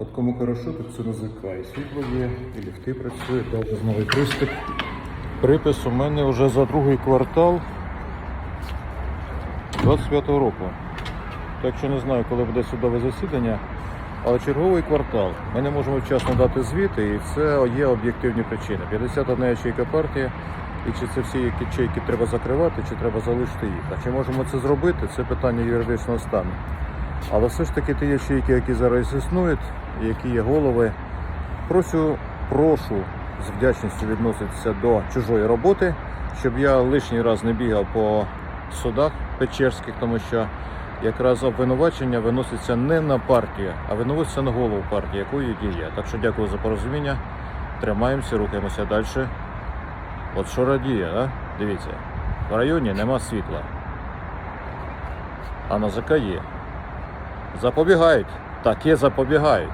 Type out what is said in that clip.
От кому хорошо, так це. І світло є, і ліфти працюють, навіть новий приступ. Припис у мене вже за другий квартал 25-го року. Так що не знаю, коли буде судове засідання, але черговий квартал. Ми не можемо вчасно дати звіти, і це є об'єктивні причини. 51 ячейка партія, і чи це всі ячейки треба закривати, чи треба залишити їх. А чи можемо це зробити, це питання юридичного стану. Але все ж таки ті ячейки, які зараз існують, які є голови, прошу, прошу з вдячністю відноситися до чужої роботи, щоб я лишній раз не бігав по судах печерських, тому що якраз обвинувачення виноситься не на партію, а виноситься на голову партії, якою діє. Так що дякую за порозуміння. Тримаємося, рухаємося далі. От що радіє, а? дивіться, в районі нема світла, а на ЗК є. Запобігають, таке запобігають.